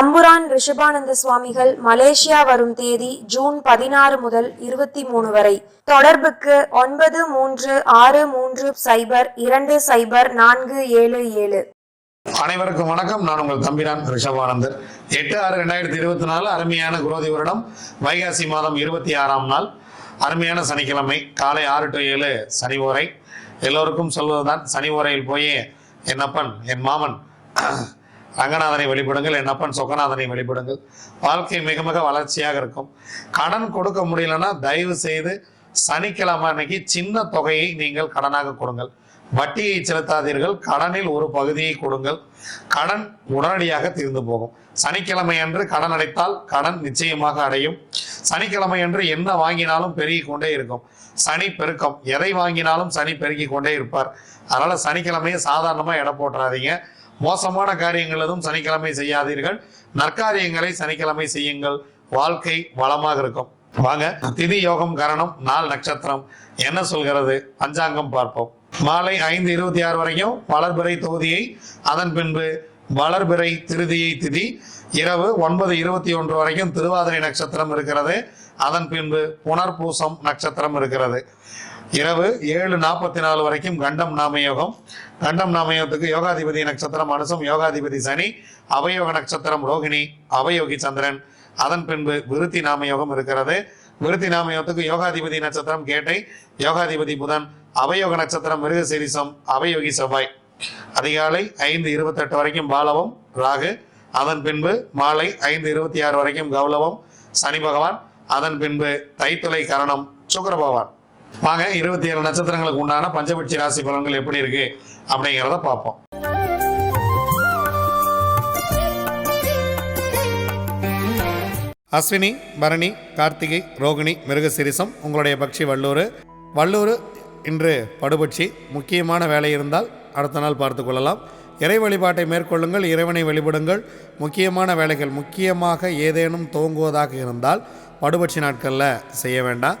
தம்புரான் ரிஷபானந்த சுவாமிகள் மலேசியா வரும் தேதி ஜூன் பதினாறு முதல் இருபத்தி மூணு வரை. தொடர்புக்கு ஒன்பது மூன்று ஆறு மூன்று சைபர் இரண்டு சைபர் நான்கு ஏழு ஏழு. அனைவருக்கும் வணக்கம். நான் உங்கள் தம்பிரான் ரிஷபானந்தர் எட்டு ஆறு ரெண்டாயிரத்தி இருபத்தி நாலு அருமையான குரோதி வருடம். வைகாசி மாதம் இருபத்தி ஆறாம் நாள். அருமையான சனிக்கிழமை. காலை ஆறு டு ஏழு சனி ஓரை. எல்லோருக்கும் சொல்வதுதான் சனி ஓரையில் போய் என் அப்பன் என் மாமன். ரங்கநாதனை வெளிப்படுங்கள் என் அப்பன் சொக்கநாதனை வெளிப்படுங்கள். வாழ்க்கை மிக மிக வளர்ச்சியாக இருக்கும். கடன் கொடுக்க முடியலன்னா தயவு செய்து சனிக்கிழமை அன்னைக்கு சின்ன தொகையை நீங்கள் கடனாக கொடுங்கள். வட்டியை செலுத்தாதீர்கள் கடனில் ஒரு பகுதியை கொடுங்கள். கடன் உடனடியாக தீர்ந்து போகும். சனிக்கிழமை அன்று கடன் அடைத்தால் கடன் நிச்சயமாக அடையும். சனிக்கிழமை அன்று என்ன வாங்கினாலும் பெருகி கொண்டே இருக்கும். சனி பெருக்கம். எதை வாங்கினாலும் சனி பெருகி கொண்டே இருப்பார். அதனால சனிக்கிழமையை சாதாரணமா எடை போட்டுறாதீங்க. மோசமான காரியங்கள் எதுவும் சனிக்கிழமை செய்யாதீர்கள். நற்காரியங்களை சனிக்கிழமை செய்யுங்கள். வாழ்க்கை வளமாக இருக்கும். வாங்க திதி யோகம் கரணம் நாள் நட்சத்திரம். என்ன சொல்கிறது? பஞ்சாங்கம் பார்ப்போம். மாலை ஐந்து இருபத்தி ஆறு வரைக்கும் வளர்பிறை தொகுதியை அதன் பின்பு வளர்பிறை திருதியை திதி இரவு ஒன்பது இருபத்தி ஒன்று வரைக்கும் திருவாதிரை நட்சத்திரம் இருக்கிறது. அதன் பின்பு புனர்பூசம் நட்சத்திரம் இருக்கிறது. இரவு ஏழு நாற்பத்தி நாலு வரைக்கும் கண்டம் நாமயோகம். கண்டம் நாமயத்துக்கு யோகாதிபதி நட்சத்திரம் அனுசம் யோகாதிபதி சனி அவயோக நட்சத்திரம் ரோகிணி அவயோகி சந்திரன். அதன் பின்பு விருத்தி நாமயோகம் இருக்கிறது. விருத்தி நாமயோகத்துக்கு யோகாதிபதி நட்சத்திரம் கேட்டை யோகாதிபதி புதன் அவயோக நட்சத்திரம் மிருகசீரிசம் அவயோகி செவ்வாய். அதிகாலை ஐந்து இருபத்தெட்டு வரைக்கும் பாலவம் ராகு. அதன் பின்பு மாலை ஐந்து இருபத்தி ஆறு வரைக்கும் கௌலவம் சனி பகவான். அதன் பின்பு தைத்துளை கரணம் சுக்கர பகவான். வாங்க இருபத்தி ஏழு நட்சத்திரங்களுக்கு உண்டான பஞ்சபட்சி ராசி பலன்கள் எப்படி இருக்கு அப்படிங்கிறத பார்ப்போம். அஸ்வினி பரணி கார்த்திகை ரோகிணி மிருகசிரிசம் உங்களுடைய பக்ஷி வள்ளூர் வள்ளூர் இன்று படுபட்சி முக்கியமான வேலை இருந்தால் அடுத்த நாள் பார்த்து கொள்ளலாம். இறை வழிபாட்டை மேற்கொள்ளுங்கள் இறைவனை வழிபடுங்கள். முக்கியமான வேலைகள் முக்கியமாக ஏதேனும் துவங்குவதாக இருந்தால் படுபட்சி நாட்களில் செய்ய வேண்டாம்.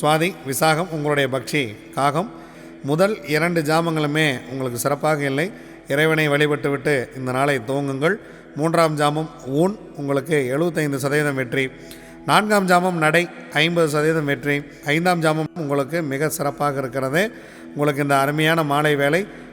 சுவாதி விசாகம் உங்களுடைய பக்ஷி காகம். முதல் இரண்டு ஜாமங்களுமே உங்களுக்கு சிறப்பாக இல்லை. இறைவனை வழிபட்டுவிட்டு இந்த நாளை துவங்குங்கள். மூன்றாம் ஜாமம் ஊன் உங்களுக்கு எழுபத்தைந்து சதவீதம் வெற்றி. நான்காம் ஜாமம் நடை ஐம்பது சதவீதம் வெற்றி. ஐந்தாம் ஜாமம் உங்களுக்கு மிக சிறப்பாக இருக்கிறது. உங்களுக்கு இந்த அருமையான மாலை வேலை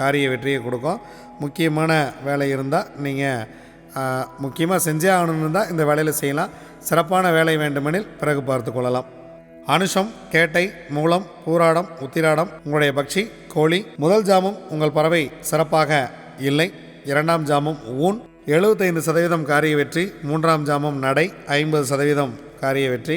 காரிய வெற்றியை கொடுக்கும். முக்கியமான வேலை இருந்தால் நீங்கள் முக்கியமாக செஞ்சே ஆகணும்னு தான் இந்த வேலையில் செய்யலாம். சிறப்பான வேலை வேண்டுமெனில் பிறகு பார்த்து கொள்ளலாம். அனுஷம் கேட்டை மூலம் பூராடம் உத்திராடம் உங்களுடைய பக்ஷி கோழி முதல் ஜாமம் உங்கள் பறவை சிறப்பாக இல்லை. இரண்டாம் ஜாமம் ஊன். எழுபத்தைந்து சதவீதம் காரிய வெற்றி. மூன்றாம் ஜாமம் நடை. ஐம்பது சதவீதம் காரிய வெற்றி.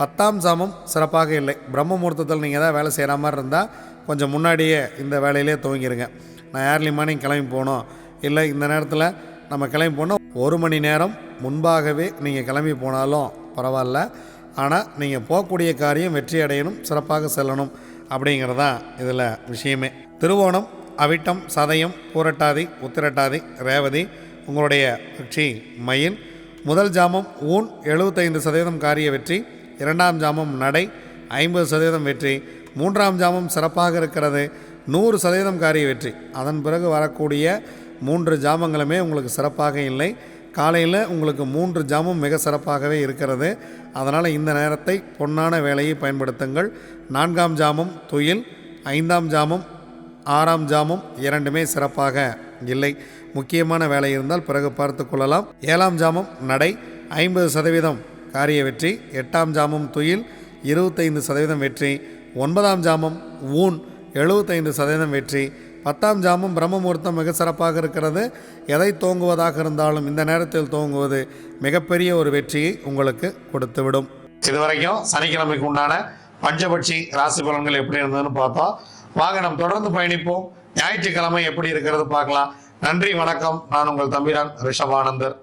பத்தாம் சாமம் சிறப்பாக இல்லை. பிரம்ம முகூர்த்தத்தில் நீங்கள் ஏதாவது வேலை செய்கிற மாதிரி இருந்தால் கொஞ்சம் முன்னாடியே இந்த வேலையிலே துவங்கிடுங்க நான் ஏர்லி மார்னிங் கிளம்பி போகணும். இல்லை இந்த நேரத்தில் நம்ம கிளம்பி போனோம் ஒரு மணி நேரம் முன்பாகவே நீங்கள் கிளம்பி போனாலும் பரவாயில்ல. ஆனால் நீங்கள் போகக்கூடிய காரியம் வெற்றி அடையணும் சிறப்பாக செல்லணும் அப்படிங்கிறது தான் இதில் விஷயமே. திருவோணம் அவிட்டம் சதயம் பூரட்டாதி உத்திரட்டாதி ரேவதி உங்களுடைய வெற்றி மயில். முதல் ஜாமம் ஊன் எழுபத்தைந்து சதவீதம் காரிய வெற்றி. இரண்டாம் ஜாமம் நடை ஐம்பது சதவீதம் வெற்றி மூன்றாம் ஜாமம் சிறப்பாக இருக்கிறது நூறு சதவீதம் காரிய வெற்றி. அதன் பிறகு வரக்கூடிய மூன்று ஜாமங்களுமே உங்களுக்கு சிறப்பாக இல்லை. காலையில் உங்களுக்கு மூன்று ஜாமும் மிக சிறப்பாகவே இருக்கிறது. அதனால் இந்த நேரத்தை பொன்னான வேலையை பயன்படுத்துங்கள். நான்காம் ஜாமம் துயில் ஐந்தாம் ஜாமம் ஆறாம் ஜாமம் இரண்டுமே சிறப்பாக இல்லை. முக்கியமான வேலை இருந்தால் பிறகு பார்த்து கொள்ளலாம். ஏழாம் ஜாமம் நடை ஐம்பது சதவீதம் காரிய வெற்றி எட்டாம் ஜாமம் துயில் இருபத்தைந்து சதவீதம் வெற்றி ஒன்பதாம் ஜாமம் ஊன் எழுபத்தைந்து சதவீதம் வெற்றி. பத்தாம் ஜாமம் பிரம்ம முகூர்த்தம் மிக சிறப்பாக இருக்கிறது. எதை தோங்குவதாக இருந்தாலும் இந்த நேரத்தில் தோங்குவது மிகப்பெரிய ஒரு வெற்றியை உங்களுக்கு கொடுத்துவிடும். இதுவரைக்கும் சனிக்கிழமைக்கு உண்டான பஞ்சபட்சி ராசி பலன்கள் எப்படி இருந்ததுன்னு பார்த்தோம். வாங்க நம்ம தொடர்ந்து பயணிப்போம். ஞாயிற்றுக்கிழமை எப்படி இருக்கிறது பார்க்கலாம். நன்றி வணக்கம். நான் உங்கள் தம்பிரான் ரிஷபானந்தர்.